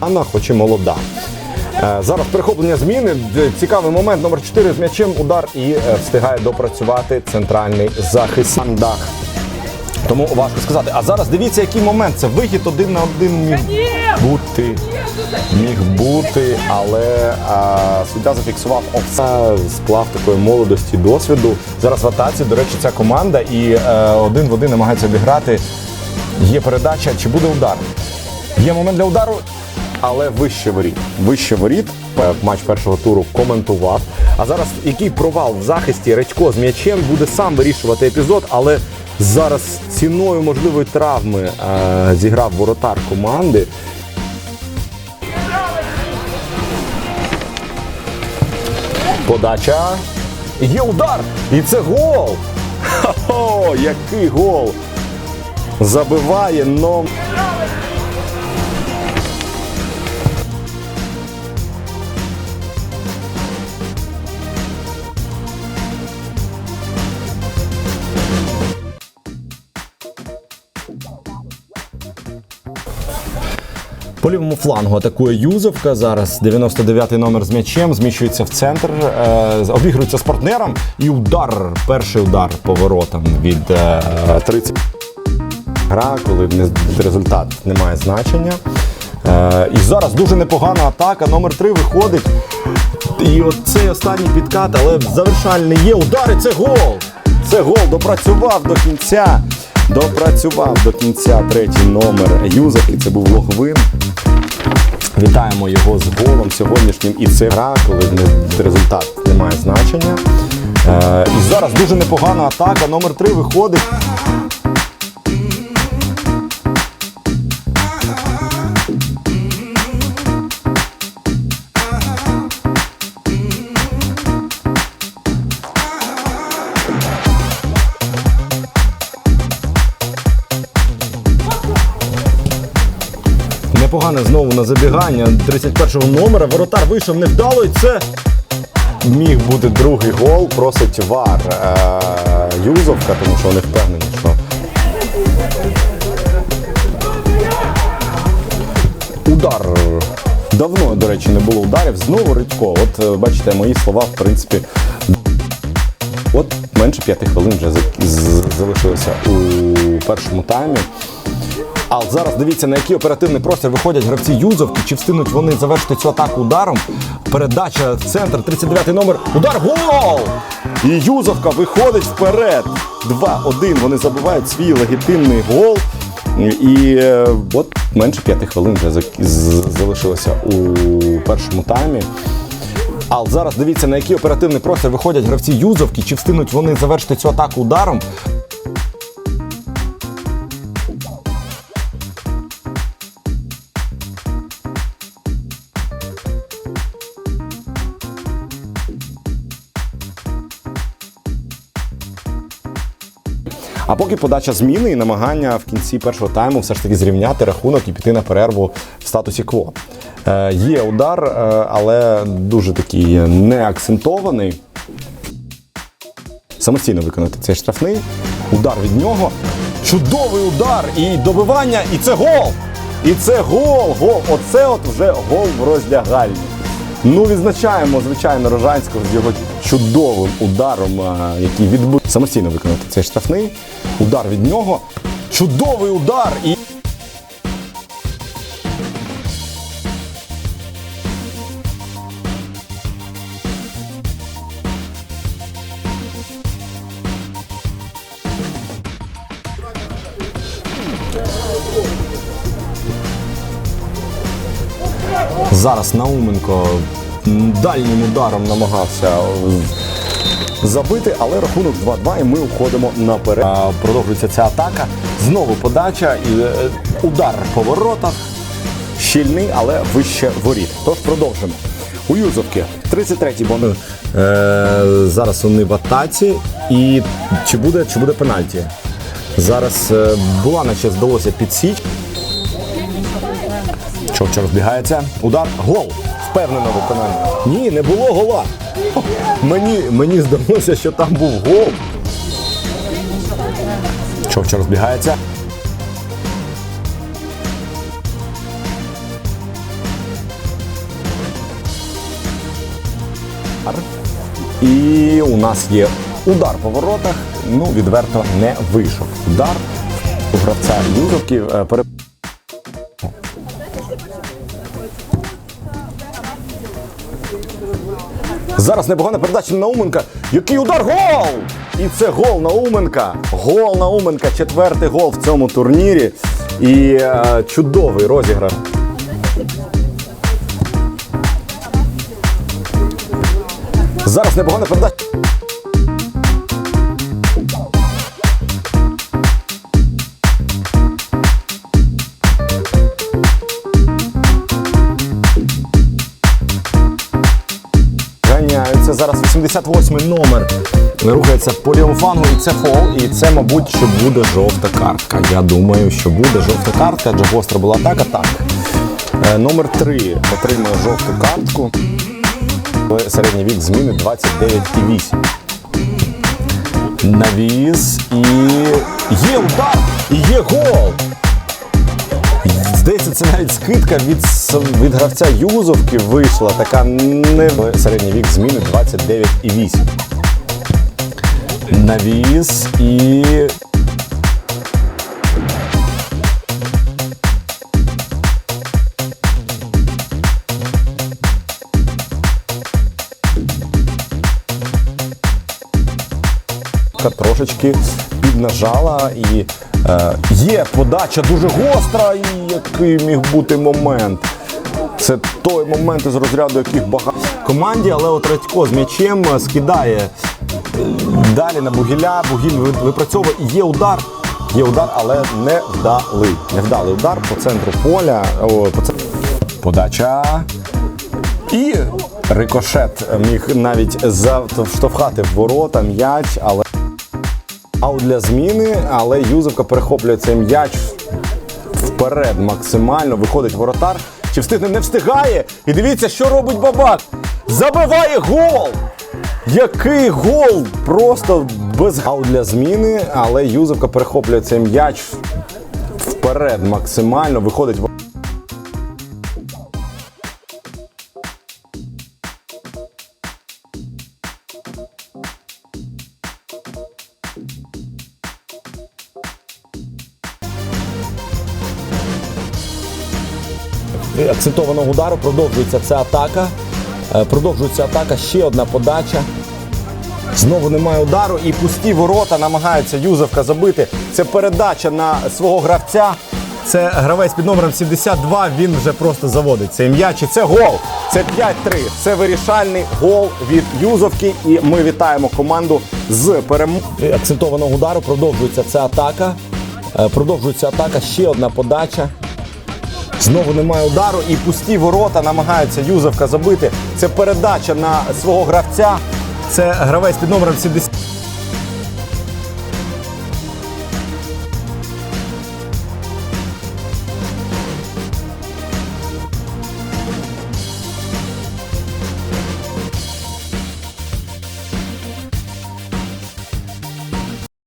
Анна, хоч і молода. Е, Зараз перехоплення зміни. Цікавий момент. Номер 4 з м'ячем удар і е, встигає допрацювати центральний захист. Дах. Тому важко сказати. А зараз дивіться, який момент. Це вихід один на один міг бути. Міг бути, але а, суддя зафіксував офсайд, сплав такої молодості, досвіду. Зараз в атаці, до речі, ця команда і е, один в один намагається обіграти. Є передача, чи буде удар? Є момент для удару, але вище воріт. Вище воріт. Е, Матч першого туру коментував. А зараз який провал в захисті Редько з м'ячем буде сам вирішувати епізод, але зараз ціною можливої травми е, зіграв воротар команди. Подача. Є удар! І це гол! Хо-хо, який гол! Забиває но. По лівому флангу атакує Юзовка. Зараз 99-й номер з м'ячем, зміщується в центр, е, обігрується з партнером. І удар, перший удар по воротам від е, 30. Гра, коли результат не має значення. Е, і зараз дуже непогана атака. Номер 3 виходить. І от цей останній підкат, але завершальний є. Удар і це гол! Це гол допрацював до кінця. Допрацював до кінця третій номер Юзовки. Це був Лохвин. Вітаємо його з голом сьогоднішнім. І це гра, коли не- результат не має значення. Е, і зараз дуже непогана атака. Номер 3 виходить. Непогане знову на забігання 31-го номера. Воротар вийшов невдало, і це міг бути другий гол. Просить вар е- Юзовка, тому що вони впевнені, що. Удар. Давно, до речі, не було ударів. Знову Редько. От е, бачите, мої слова, в принципі, От менше п'яти хвилин вже залишилося у першому таймі. А от зараз дивіться, на який оперативний простір виходять гравці Юзовки. Чи встигнуть вони завершити цю атаку ударом? Передача в центр, 39-й номер. Удар гол! І Юзовка виходить вперед. 2-1. Вони забивають свій легітимний гол. І е, от менше п'яти хвилин вже залишилося у першому таймі. А зараз дивіться, на який оперативний простір виходять гравці Юзовки. Чи встигнуть вони завершити цю атаку ударом? А поки подача зміни і намагання в кінці першого тайму все ж таки зрівняти рахунок і піти на перерву в статусі кво. Е, є удар, е, але дуже такий не акцентований. Самостійно виконати цей штрафний. Удар від нього. Чудовий удар і добивання, і це гол! І це гол! Гол! Оце от вже гол в роздягальні. Ну, відзначаємо, звичайно, Рожанського з його чудовим ударом, який відбув самостійно виконати цей штрафний. Удар від нього. Чудовий удар! І зараз Науменко дальнім ударом намагався забити, але рахунок 2-2 і ми уходимо наперед. Продовжується ця атака. Знову подача і е, удар по воротах. Щільний, але вище воріт. Тож продовжимо. У Юзовки 33-й бо вони, е, зараз вони в атаці. І чи буде, чи буде пенальті? Зараз е, Булана ще здалося підсіч. Човча розбігається. Удар. Гол. Впевнено виконання. Ні, не було гола. Мені, мені здалося, що там був гол. Човча розбігається. І у нас є удар по воротах. Ну, відверто не вийшов. Удар у гравця Юзовки. е, пере- Зараз непогана передача на Науменка. Який удар гол! І це гол Науменка. Гол Науменка. Четвертий гол в цьому турнірі. І е, чудовий розіграш. Зараз непогана передача. Ганяються. Зараз 88-й номер. Рухається по лівому і це фол. І це, мабуть, що буде жовта картка. Я думаю, що буде жовта картка, адже гостра була атака. Так. Е, Номер 3 отримує жовту картку. Середній вік зміни 29,8. Навіс і є удар! І є гол! Здається, це навіть скидка від, від гравця Юзовки вийшла. Така не середній вік зміни 29,8. Навіс і. Трошечки піднажала і е, є подача дуже гостра, і який міг бути момент. Це той момент із розряду, яких багато команді, але от Радько з м'ячем скидає е, далі на Бугіля. Бугіль випрацьовує. Є удар. Є удар, але не вдалий. Невдалий удар по центру поля. О, по цен- Подача. І рикошет міг навіть заштовхати в ворота м'яч, але аут для зміни, але Юзовка перехоплює цей м'яч вперед максимально. Виходить воротар. Чи встигне? Не встигає. І дивіться, що робить бабак. Забиває гол! Який гол! Просто без аут для зміни, але Юзовка перехоплює цей м'яч вперед максимально. Виходить акцентованого удару. Продовжується ця атака. Е, Продовжується атака. Ще одна подача. Знову немає удару і пусті ворота намагається Юзовка забити. Це передача на свого гравця. Це гравець під номером 72. Він вже просто заводить цей м'яч. І це гол. Це 5-3. Це вирішальний гол від Юзовки. І ми вітаємо команду з перемогою. Акцентованого удару. Продовжується ця атака. Е, Продовжується атака. Ще одна подача. Знову немає удару і пусті ворота намагаються Юзовка забити. Це передача на свого гравця. Це гравець під номером 70.